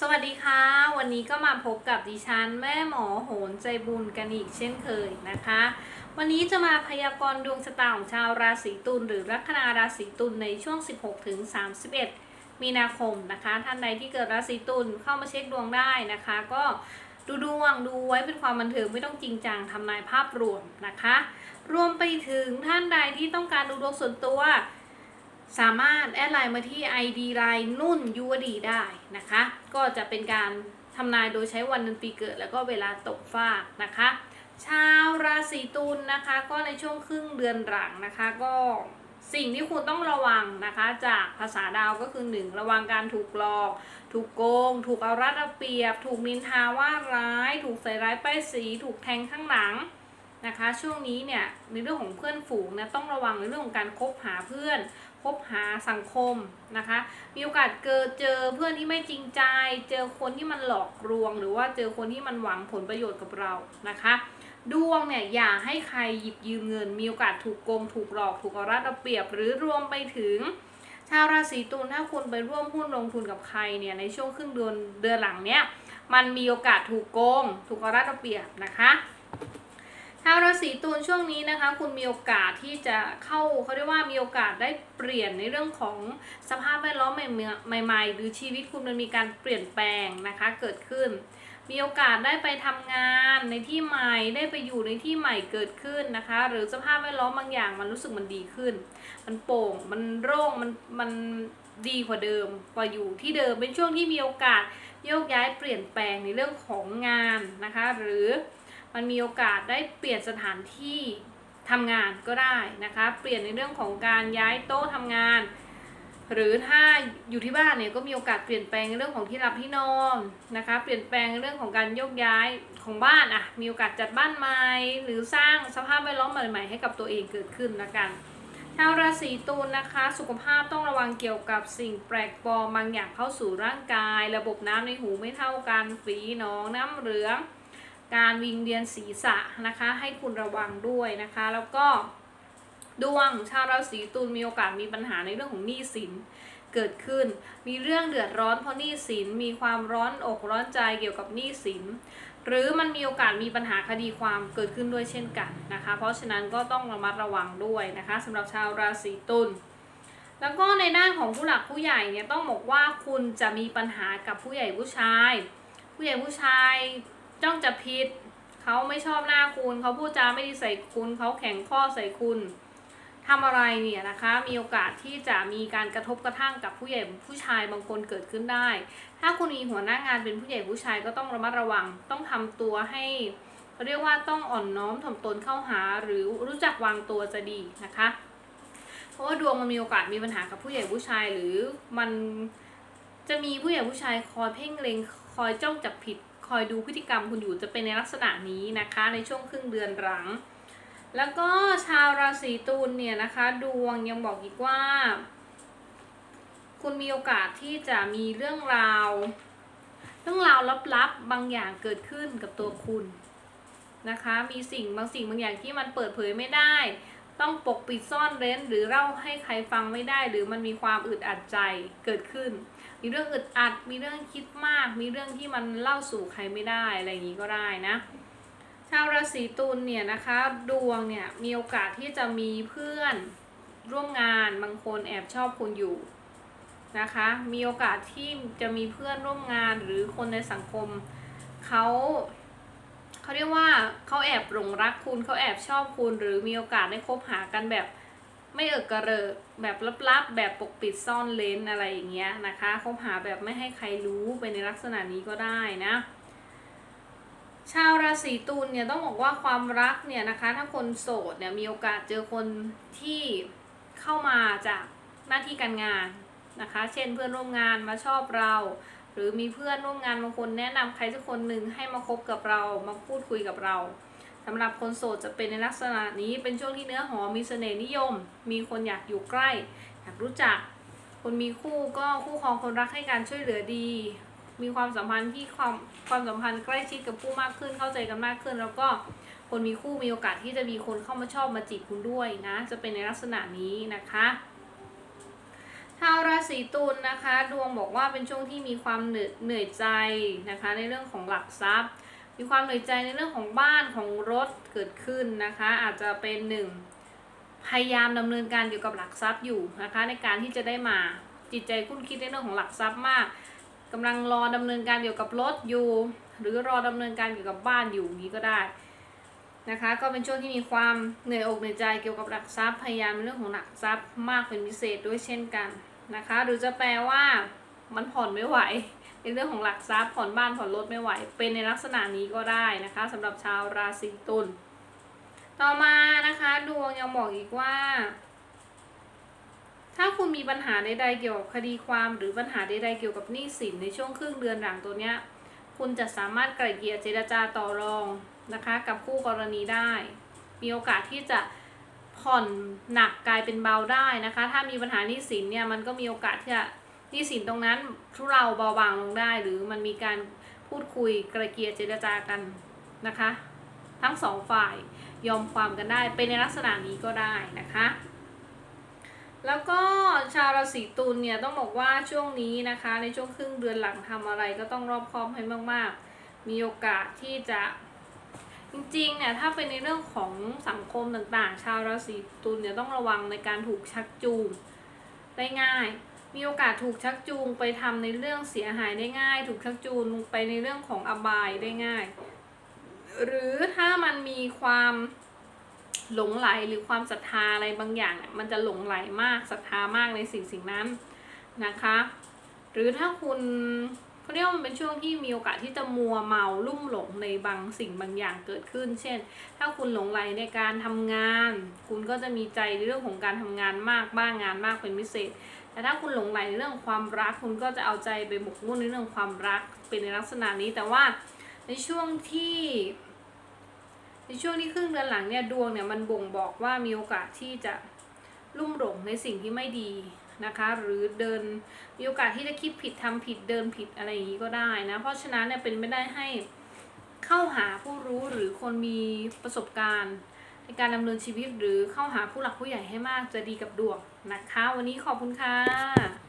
สวัสดีค่ะ วันนี้ก็มาพบกับดิฉันแม่หมอโหนใจบุญกันอีกเช่นเคยนะคะ วันนี้จะมาพยากรณ์ดวงชะตาของชาวราศีตุลหรือลัคนาราศีตุลในช่วง 16ถึง31 มีนาคมนะคะ ท่านใดที่เกิดราศีตุลเข้ามาเช็คดวงได้นะคะ ก็ดูดวงดูไว้เป็นความบันเทิงไม่ต้องจริงจังทำนายภาพรวมนะคะ รวมไปถึงท่านใดที่ต้องการดูดวงส่วนตัว สามารถแอดไลน์มาที่ ID ไลน์นุ่นยูวดีได้นะคะ ก็จะเป็นการทำนายโดยใช้วันเดือนปีเกิด แล้วก็เวลาตกฟากนะคะ ชาวราศีตุลนะคะ ก็ในช่วงครึ่งเดือนหลังนะคะ ก็สิ่งที่คุณต้องระวังนะคะ จากภาษาดาวก็คือ 1 ระวังการถูกหลอก ถูกโกง ถูกเอารัดเอาเปรียบ ถูกนินทาว่าร้าย ถูกใส่ร้ายป้ายสี ถูกแทงข้างหลังนะคะ ช่วงนี้เนี่ยในเรื่องของเพื่อนฝูงนะต้องระวังในเรื่องของการคบหาเพื่อน คบหาสังคมนะคะ มีโอกาสเกิดเจอเพื่อนที่ไม่จริงใจ เจอคนที่มันหลอกลวง หรือว่าเจอคนที่มันหวังผลประโยชน์กับเรานะคะ ดวงเนี่ยอย่าให้ใครหยิบยืมเงิน มีโอกาสถูกโกงถูกหลอกถูกเอารัดเอาเปรียบ หรือรวมไปถึง ชาวราศีตุลถ้าคุณไปร่วมหุ้นลงทุนกับใครเนี่ยในช่วงครึ่งเดือนเดือนหลังเนี้ยมันมีโอกาสถูกโกง ถูกเอารัดเอาเปรียบนะคะาวราศีตุลช่วงนี้นะคะ คุณมีโอกาสที่จะเข้าเขาเรียกว่ามีโอกาสได้เปลี่ยนในเรื่องของสภาพแวดล้อมใหม่ๆ หรือชีวิตคุณมันมีการเปลี่ยนแปลงนะคะเกิดขึ้น มีโอกาสได้ไปทำงานในที่ใหม่ได้ไปอยู่ในที่ใหม่เกิดขึ้นนะคะ หรือสภาพแวดล้อมบางอย่างมันรู้สึกมันดีขึ้น มันโปร่งมันโล่งมันมันดีกว่าเดิมกว่าอยู่ที่เดิมเป็นช่วงที่มีโอกาสโยกย้ายเปลี่ยนแปลงในเรื่องของงานนะคะ หรือ มันมีโอกาสได้เปลี่ยนสถานที่ทำงานก็ได้นะคะ เปลี่ยนในเรื่องของการย้ายโต๊ะทำงาน หรือถ้าอยู่ที่บ้านเนี่ยก็มีโอกาสเปลี่ยนแปลงเรื่องของที่รับที่นอนนะคะ เปลี่ยนแปลงเรื่องของการโยกย้ายของบ้านอะมีโอกาสจัดบ้านใหม่หรือสร้างสภาพแวดล้อมใหม่ ๆ ให้กับตัวเองเกิดขึ้นละกันชาวราศีตุลนะคะ สุขภาพต้องระวังเกี่ยวกับสิ่งแปลกปลอมบางอย่างเข้าสู่ร่างกาย ระบบน้ำในหูไม่เท่ากันฝีหนองน้ำเหลือง การวิงเวียนศีรษะนะคะ ให้คุณระวังด้วยนะคะ แล้วก็ดวงชาวราศีตุลมีโอกาสมีปัญหาในเรื่องของหนี้สินเกิดขึ้น มีเรื่องเดือดร้อนเพราะหนี้สิน มีความร้อนอกร้อนใจเกี่ยวกับหนี้สิน หรือมันมีโอกาสมีปัญหาคดีความเกิดขึ้นด้วยเช่นกันนะคะ เพราะฉะนั้นก็ต้องระมัดระวังด้วยนะคะสำหรับชาวราศีตุล แล้วก็ในด้านของผู้หลักผู้ใหญ่เนี่ยต้องบอกว่าคุณจะมีปัญหากับผู้ใหญ่ผู้ชาย ผู้ใหญ่ผู้ชาย จ้องจะพิษเขาไม่ชอบหน้าคุณเขาพูดจาไม่ดีใส่คุณเขาแข็งข้อใส่คุณทำอะไรเนี่ยนะคะ มีโอกาสที่จะมีการกระทบกระทั่งกับผู้ใหญ่ผู้ชายบางคนเกิดขึ้นได้ ถ้าคุณมีหัวหน้างานเป็นผู้ใหญ่ผู้ชายก็ต้องระมัดระวัง ต้องทำตัวให้เขาเรียกว่าต้องอ่อนน้อมถ่อมตนเข้าหา หรือรู้จักวางตัวจะดีนะคะ เพราะว่าดวงมันมีโอกาสมีปัญหากับผู้ใหญ่ผู้ชาย หรือมันจะมีผู้ใหญ่ผู้ชายคอยเพ่งเล็งคอยจ้องจับผิด คอยดูพฤติกรรมคุณอยู่จะเป็นในลักษณะนี้นะคะ ในช่วงครึ่งเดือนหลัง แล้วก็ชาวราศีตุลเนี่ยนะคะ ดวงยังบอกอีกว่า คุณมีโอกาสที่จะมีเรื่องราว เรื่องราวลับๆบางอย่างเกิดขึ้นกับตัวคุณนะคะ มีสิ่งบางสิ่งบางอย่างที่มันเปิดเผยไม่ได้ ต้องปกปิดซ่อนเร้นหรือเล่าให้ใครฟังไม่ได้ หรือมันมีความอึดอัดใจเกิดขึ้น มีเรื่องอึดอัด มีเรื่องคิดมาก มีเรื่องที่มันเล่าสู่ใครไม่ได้อะไรอย่างนี้ก็ได้นะชาวราศีตุลเนี่ยนะคะดวงเนี่ยมีโอกาสที่จะมีเพื่อนร่วมงานบางคนแอบชอบคุณอยู่นะคะมีโอกาสที่จะมีเพื่อนร่วมงานหรือคนในสังคมเขาเขาเรียกว่าเขาแอบหลงรักคุณเขาแอบชอบคุณ หรือมีโอกาสได้คบหากันแบบ ไม่เอิกกระเริกแบบลับๆ แบบปกปิดซ่อนเลนอะไรอย่างเงี้ยนะคะคบหาแบบไม่ให้ใครรู้ไปในลักษณะนี้ก็ได้นะชาวราศีตุลเนี่ยต้องบอกว่าความรักเนี่ยนะคะ ถ้าคนโสดเนี่ยมีโอกาสเจอคนที่เข้ามาจากหน้าที่การงานนะคะ เช่นเพื่อนร่วมงานมาชอบเรา หรือมีเพื่อนร่วมงานบางคนแนะนำใครสักคนหนึ่งให้มาคบกับเรามาพูดคุยกับเรา สำหรับคนโสดจะเป็นในลักษณะนี้เป็นช่วงที่เนื้อหอมมีเสน่ห์นิยม มีคนอยากอยู่ใกล้ อยากรู้จัก คนมีคู่ก็คู่ครองคนรักให้การช่วยเหลือดี มีความสัมพันธ์ที่ความความสัมพันธ์ใกล้ชิดกับผู้มากขึ้นเข้าใจกันมากขึ้น แล้วก็คนมีคู่มีโอกาสที่จะมีคนเข้ามาชอบมาจีบคุณด้วยนะ จะเป็นในลักษณะนี้นะคะชาวราศีตุลนะคะ ดวงบอกว่าเป็นช่วงที่มีความเหนื่อยเหนื่อยใจนะคะ ในเรื่องของหลักทรัพย์ มีความเหนื่อยใจในเรื่องของบ้านของรถเกิดขึ้นนะคะ อาจจะเป็นหนึ่งพยายามดำเนินการเกี่ยวกับหลักทรัพย์อยู่นะคะ ในการที่จะได้มาจิตใจคุ้นคิดในเรื่องของหลักทรัพย์มากกำลังรอดำเนินการเกี่ยวกับรถอยู่ หรือรอดำเนินการเกี่ยวกับบ้านอยู่นี้ก็ได้นะคะ ก็เป็นช่วงที่มีความเหนื่อยอกเหนื่อยใจเกี่ยวกับหลักทรัพย์พยายามในเรื่องของหลักทรัพย์มากเป็นพิเศษด้วยเช่นกันนะคะ หรือจะแปลว่ามันผ่อนไม่ไหว ในเรื่องของหลักทรัพย์ผ่อนบ้านผ่อนรถไม่ไหว เป็นในลักษณะนี้ก็ได้นะคะสำหรับชาวราศีตุลต่อมานะคะดวงยังบอกอีกว่า ถ้าคุณมีปัญหาใดๆเกี่ยวกับคดีความหรือปัญหาใดๆเกี่ยวกับหนี้สินในช่วงครึ่งเดือนหลังตัวเนี้ยคุณจะสามารถไกล่เกลี่ยเจรจาต่อรองนะคะ กับคู่กรณีได้ มีโอกาสที่จะผ่อนหนักกลายเป็นเบาได้นะคะ ถ้ามีปัญหาหนี้สินเนี่ยมันก็มีโอกาสที่จะ หนี้สินตรงนั้นทุเราเบาบางลงได้ หรือมันมีการพูดคุยกล่เกลี่ยเจรจากันนะคะ ทั้งสองฝ่ายยอมความกันได้ เป็นในลักษณะนี้ก็ได้นะคะ แล้วก็ชาวราศีตุลเนี่ยต้องบอกว่าช่วงนี้นะคะ ในช่วงครึ่งเดือนหลังทำอะไรก็ต้องรอบคอบให้มาก ๆ มีโอกาสที่จะจริงๆเนี่ยถ้าเป็นในเรื่องของสังคมต่างๆ ชาวราศีตุลเนี่ยต้องระวังในการถูกชักจูงได้ง่าย มีโอกาสถูกชักจูงไปทำในเรื่องเสียหายได้ง่าย ถูกชักจูงไปในเรื่องของอบายได้ง่าย หรือถ้ามันมีความหลงไหลหรือความศรัทธาอะไรบางอย่างเนี่ยมันจะหลงไหลมากศรัทธามากในสิ่งสิ่งนั้นนะคะ หรือถ้าคุณเขาเรียกว่ามันเป็นช่วงที่มีโอกาสที่จะมัวเมาลุ่มหลงในบางสิ่งบางอย่างเกิดขึ้น เช่น ถ้าคุณหลงไหลในการทำงาน คุณก็จะมีใจในเรื่องของการทำงานมากบ้างงานมากเป็นพิเศษ แต่ถ้าคุณหลงไหลในเรื่องความรัก คุณก็จะเอาใจไปหมกมุ่นในเรื่องความรักเป็นในลักษณะนี้แต่ว่าในช่วงที่ในช่วงที่ครึ่งเดือนหลังเนี่ยดวงเนี่ยมันบ่งบอกว่ามีโอกาสที่จะลุ่มหลงในสิ่งที่ไม่ดีนะคะ หรือเดินมีโอกาสที่จะคิดผิดทำผิดเดินผิดอะไรอย่างนี้ก็ได้นะ เพราะฉะนั้นเนี่ยเป็นไม่ได้ให้เข้าหาผู้รู้หรือคนมีประสบการณ์ ในการดำเนินชีวิตหรือเข้าหาผู้หลักผู้ใหญ่ให้มากจะดีกับดวง นะคะ วันนี้ขอบคุณค่ะ